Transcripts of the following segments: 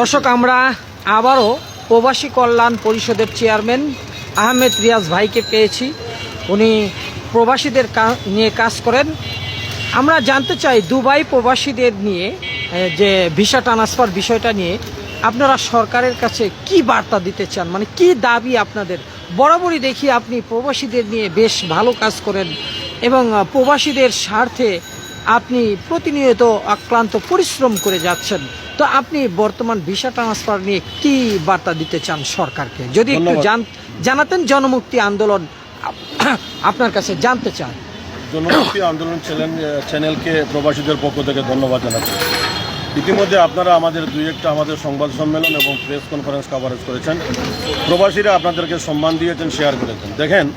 দর্শক, আমরা আবারও প্রবাসী কল্যাণ পরিষদের চেয়ারম্যান আহমেদ রিয়াজ ভাইকে পেয়েছি। উনি প্রবাসীদের নিয়ে কাজ করেন। আমরা জানতে চাই, দুবাই প্রবাসীদের নিয়ে যে ভিসা ট্রান্সফার বিষয়টা নিয়ে, আপনারা সরকারের কাছে কি বার্তা দিতে চান? মানে কি দাবি আপনাদের? বরাবরই দেখি আপনি প্রবাসীদের নিয়ে বেশ ভালো কাজ করেন এবং প্রবাসীদের স্বার্থে আপনি প্রতিনিয়ত আক্রান্ত পরিশ্রম করে যাচ্ছেন। তো আপনি বর্তমান ভিসা ট্রান্সফার নিয়ে কি বার্তা দিতে চান সরকারকে? যদি একটু জান- জানাতেন জনমুক্তি আন্দোলন আপনার কাছে জানতে চান। জনমুক্তি আন্দোলন চ্যানেলকে প্রবাসীদের পক্ষ থেকে ধন্যবাদ জানাচ্ছি। ইতিমধ্যে আপনারা আমাদের দুই একটা আমাদের সংবাদ সম্মেলন এবং প্রেস কনফারেন্স কভারেজ করেছেন। প্রবাসীরা আপনাদেরকে সম্মান দিয়েছেন শেয়ার করেছেন। দেখেন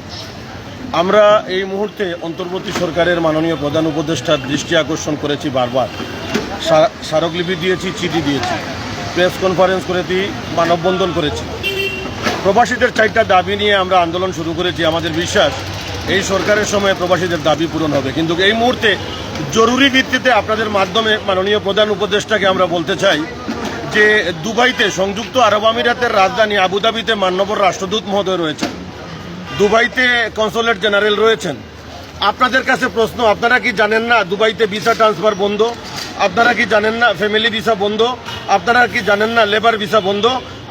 আমরা এই মুহূর্তে অন্তর্বর্তী সরকারের মাননীয় প্রধান উপদেষ্টার দৃষ্টি আকর্ষণ করেছি বারবার। স্মারকলিপি দিয়েছি, চিঠি দিয়েছি। প্রেস কনফারেন্স করেছি, মানববন্ধন করেছি। প্রবাসীদের চারটা দাবি নিয়ে আমরা আন্দোলন শুরু করেছি। আমাদের বিশ্বাস, এই সরকারের সময় প্রবাসীদের দাবি পূরণ হবে। কিন্তু এই মুহূর্তে জরুরি ভিত্তিতে আপনাদের মাধ্যমে মাননীয় প্রধান উপদেষ্টাকে আমরা বলতে চাই যে দুবাইতে সংযুক্ত আরব আমিরাতের রাজধানী আবুধাবিতে মান্যবর রাষ্ট্রদূত মহোদয় রয়েছেন। দুবাইতে কনসোলেট জেনারেল রয়েছেন। আপনাদের কাছে প্রশ্ন, আপনারা কি জানেন না দুবাইতে ভিসা ট্রান্সফার বন্ধ? আপনারা কি জানেন না ফ্যামিলি ভিসা বন্ধ? আপনারা কি জানেন না লেবার ভিসা বন্ধ?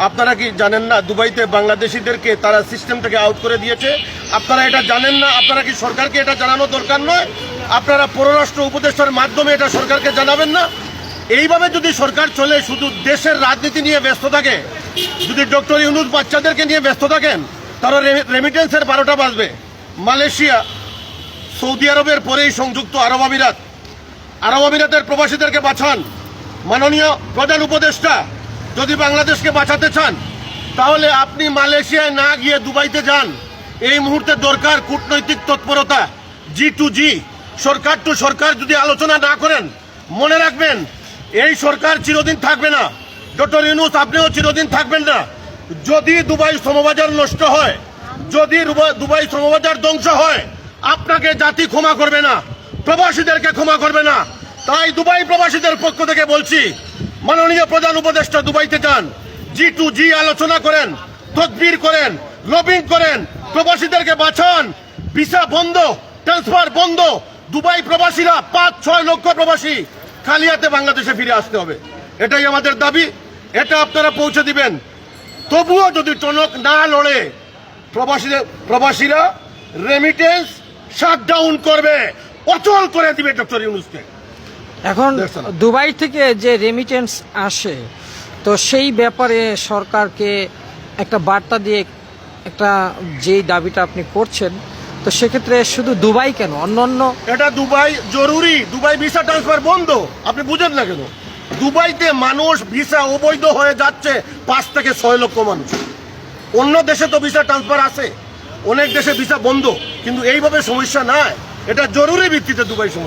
আপনারা কি জানেন না দুবাইতে বাংলাদেশিদেরকে তারা সিস্টেম থেকে আউট করে দিয়েছে? আপনারা এটা জানেন না? আপনারা কি সরকারকে এটা জানানো দরকার নয়? আপনারা পররাষ্ট্র উপদেষ্টার মাধ্যমে এটা সরকারকে জানাবেন না? এইভাবে যদি সরকার চলে, শুধু দেশের রাজনীতি নিয়ে ব্যস্ত থাকে, যদি ডক্টর ইউনুস বাচ্চাদেরকে নিয়ে ব্যস্ত থাকেন তারা রেমিটেন্সের বারোটা বাজবে। মালয়েশিয়া, সৌদি আরবের পরেই সংযুক্ত আরব আমিরাত। আরব আমিরাতের প্রবাসীদেরকে বাঁচান। মাননীয় প্রধান উপদেষ্টা, যদি বাংলাদেশকে বাঁচাতে চান, তাহলে আপনি মালয়েশিয়ায় না গিয়ে দুবাইতে যান। এই মুহূর্তে দরকার কূটনৈতিক তৎপরতা। জি টু জি, সরকার টু সরকার যদি আলোচনা না করেন, মনে রাখবেন, এই সরকার চিরদিন থাকবে না। ডক্টর ইউনুস, আপনিও চিরদিন থাকবেন না। যদি দুবাই শ্রমবাজার নষ্ট হয়, যদি দুবাই শ্রমবাজার ধ্বংস হয়, আপনাকে জাতি ক্ষমা করবে না, প্রবাসীদেরকে ক্ষমা করবে না। তাই দুবাই প্রবাসীদের পক্ষ থেকে বলছি, মাননীয় প্রধান উপদেষ্টা দুবাইতে যান, জি টু জি আলোচনা করেন, তদবির করেন, লবিং করেন, প্রবাসীদেরকে বাঁচান। ভিসা বন্ধ, ট্রান্সফার বন্ধ। দুবাই প্রবাসীরা পাঁচ, ছয় লক্ষ প্রবাসী খালিয়াতে বাংলাদেশে ফিরে আসতে হবে। এটাই আমাদের দাবি। এটা আপনারা পৌঁছে দিবেন। তবুও যদি টনক না লড়ে প্রবাসীদের প্রবাসীরা রেমিটেন্স শাটডাউন করবে। অচল করে দিবে ডক্টর ইউনুসকে। এখন। দুবাই থেকে যে রেমিটেন্স আসে তো সেই ব্যাপারে সরকারকে একটা বার্তা দিয়ে একটা যেই দাবিটা আপনি করছেন তো সেক্ষেত্রে শুধু দুবাই কেন? অন্য অন্য এটা দুবাই জরুরি। দুবাই ভিসা ট্রান্সফার বন্ধ। আপনি বুঝেন না কেন? দুবাইতে মানুষ ভিসা অবৈধ হয়ে যাচ্ছে পাঁচ থেকে ছয় লক্ষ মানুষ। অন্য দেশে তো ভিসা ট্রান্সফার আছে। অনেক দেশে ভিসা বন্ধ। কিন্তু এইভাবে সমস্যা নাই। এটা জরুরি ভিত্তিতে দুবাই সমস্যা।